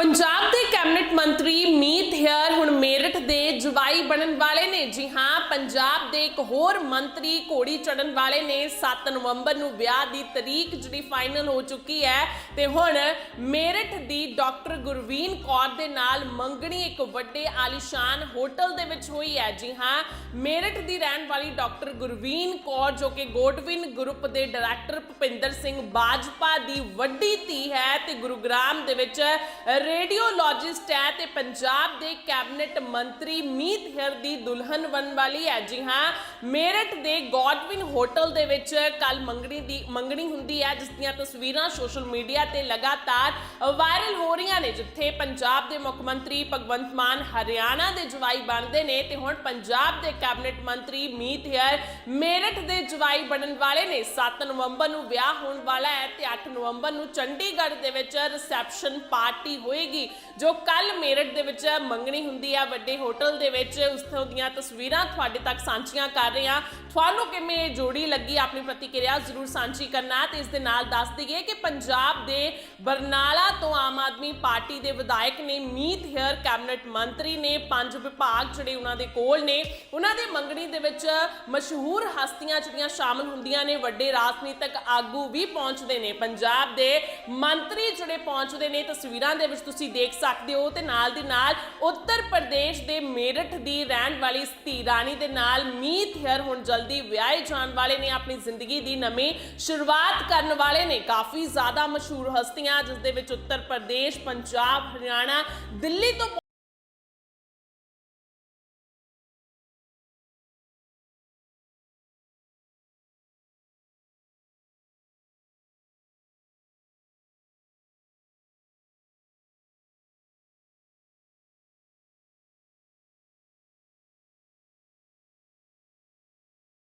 ਪੰਜਾਬ ਦੇ ਕੈਬਨਿਟ ਮੰਤਰੀ ਮੀਤ ਹੁਣ ਦੇ ਜਵਾਈ ਬਣਨ ਵਾਲੇ ਨੇ। ਜੀ ਹਾਂ, ਪੰਜਾਬ ਦੇ ਇੱਕ ਹੋਰ ਮੰਤਰੀ ਘੋੜੀ ਚੜਨ ਵਾਲੇ ਨੇ। 7 ਨਵੰਬਰ ਨੂੰ ਵਿਆਹ ਦੀ ਤਰੀਕ ਜਿਹੜੀ ਫਾਈਨਲ ਹੋ ਚੁੱਕੀ ਹੈ ਤੇ ਹੁਣ ਮੇਰਠ ਦੀ ਡਾਕਟਰ ਗੁਰਵੀਨ ਕੌਰ ਦੇ ਨਾਲ ਮੰਗਣੀ ਇੱਕ ਵੱਡੇ ਆਲੀਸ਼ਾਨ ਹੋਟਲ ਦੇ ਵਿੱਚ ਹੋਈ ਹੈ। ਜੀ ਹਾਂ, ਮੇਰਠ ਦੀ ਰਹਿਣ ਵਾਲੀ ਡਾਕਟਰ ਗੁਰਵੀਨ ਕੌਰ, ਜੋ ਕਿ ਗੋਡਵਿਨ ਗਰੁੱਪ ਦੇ ਡਾਇਰੈਕਟਰ ਭੁਪਿੰਦਰ ਸਿੰਘ ਬਾਜਪਾ ਦੀ ਵੱਡੀ ਧੀ ਹੈ ਤੇ ਗੁਰੂਗ੍ਰਾਮ ਦੇ ਵਿੱਚ ਰੇਡੀਓਲੋਜਿਸਟ ਹੈ ਤੇ ਪੰਜਾਬ ਦੇ ਕੈਬਨਿਟ ਮੰਤਰੀ ਮੀਤ ਹੇਅਰ ਦੀ ਦੁਲਹਨ ਬਣ ਵਾਲੀ ਹੈ। ਜੀ ਹਾਂ, ਮੇਰਠ ਦੇ ਗੋਡਵਿਨ ਹੋਟਲ ਦੇ ਵਿੱਚ ਕੱਲ ਮੰਗਣੀ ਦੀ, ਮੰਗਣੀ ਹੁੰਦੀ ਹੈ, ਜਿਸ ਦੀਆਂ ਤਸਵੀਰਾਂ ਸੋਸ਼ਲ ਮੀਡੀਆ ਤੇ ਲਗਾਤਾਰ ਵਾਇਰਲ ਹੋ ਰਹੀਆਂ ਨੇ, ਜਿੱਥੇ ਪੰਜਾਬ ਦੇ ਮੁੱਖ ਮੰਤਰੀ ਭਗਵੰਤ ਮਾਨ ਹਰਿਆਣਾ ਦੇ ਜਵਾਈ ਬਣਦੇ ਨੇ ਤੇ ਹੁਣ ਪੰਜਾਬ ਦੇ ਕੈਬਨਿਟ ਮੰਤਰੀ ਮੀਤ ਹੇਅਰ ਮੇਰਠ ਦੇ ਜਵਾਈ ਬਣਨ ਵਾਲੇ ਨੇ। 7 ਨਵੰਬਰ ਨੂੰ ਵਿਆਹ ਹੋਣ ਵਾਲਾ ਹੈ ਤੇ 8 ਨਵੰਬਰ ਨੂੰ ਚੰਡੀਗੜ੍ਹ ਦੇ ਵਿੱਚ ਰਿਸੈਪਸ਼ਨ ਪਾਰਟੀ ਹੋਏਗੀ, ਜੋ ਕੱਲ ਮੇਰਠ ਦੇ ਵਿੱਚ ਮੰਗਣੀ ਹੁੰਦੀ ਹੈ। ਵੱਡੇ ਹੋਟਲ ਦੇ ਵਿੱਚ ਉਸ ਤੋਂ ਦੀਆਂ ਤਸਵੀਰਾਂ ਤੁਹਾਡੇ ਤੱਕ ਸਾਂਝੀਆਂ ਕਰ ਰਹੇ ਹਾਂ। ਤੁਹਾਨੂੰ ਕਿਵੇਂ ਇਹ ਜੋੜੀ ਲੱਗੀ, ਆਪਣੀ ਪ੍ਰਤੀਕਿਰਿਆ ਜ਼ਰੂਰ ਸਾਂਝੀ ਕਰਨਾ ਤੇ ਇਸ ਦੇ ਨਾਲ ਦੱਸ ਦਈਏ ਕਿ ਪੰਜਾਬ ਦੇ ਬਰਨਾਲਾ ਤੋਂ ਆਮ ਆਦਮੀ ਪਾਰਟੀ ਦੇ ਵਿਧਾਇਕ ਨੇ, ਮੀਤ ਹੇਅਰ ਕੈਬਨਿਟ ਮੰਤਰੀ ਨੇ, ਪੰਜ ਵਿਭਾਗ ਜਿਹੜੇ ਉਹਨਾਂ ਦੇ ਕੋਲ ਨੇ, ਉਹਨਾਂ ਦੀ ਮੰਗਣੀ ਦੇ ਵਿੱਚ ਮਸ਼ਹੂਰ ਹਸਤੀਆਂ ਜਿਹੜੀਆਂ ਸ਼ਾਮਲ ਹੁੰਦੀਆਂ ਨੇ, ਵੱਡੇ ਰਾਜਨੀਤਿਕ ਆਗੂ ਵੀ ਪਹੁੰਚਦੇ ਨੇ। ਪੰਜਾਬ ਦੇ ਮੰਤਰੀ ਜਿਹੜੇ ਪਹੁੰਚਦੇ ਨੇ, ਤਸਵੀਰਾਂ ਦੇ ਵਿੱਚ ਤੁਸੀਂ ਦੇਖ ਸਕਦੇ ਹੋ ਤੇ ਨਾਲ ਦੀ ਨਾਲ ਉੱਤਰ ਪ੍ਰਦੇਸ਼ ਦੇ ਮੇਰਠ ਦੀ ਰਹਿਣ ਵਾਲੀ ਸਤੀ ਰਾਣੀ ਦੇ ਨਾਲ ਮੀਤ ਹੇਅਰ ਹੁਣ ਜਲਦੀ ਵਿਆਹੇ ਜਾਣ ਵਾਲੇ ਨੇ, ਆਪਣੀ ਜ਼ਿੰਦਗੀ ਦੀ ਨਵੀਂ ਸ਼ੁਰੂਆਤ ਕਰਨ ਵਾਲੇ ਨੇ। ਕਾਫੀ ਜ਼ਿਆਦਾ ਮਸ਼ਹੂਰ ਹਸਤੀਆਂ, ਜਿਸ ਦੇ ਵਿੱਚ ਉੱਤਰ ਪ੍ਰਦੇਸ਼, ਪੰਜਾਬ, ਹਰਿਆਣਾ, ਦਿੱਲੀ ਤੋਂ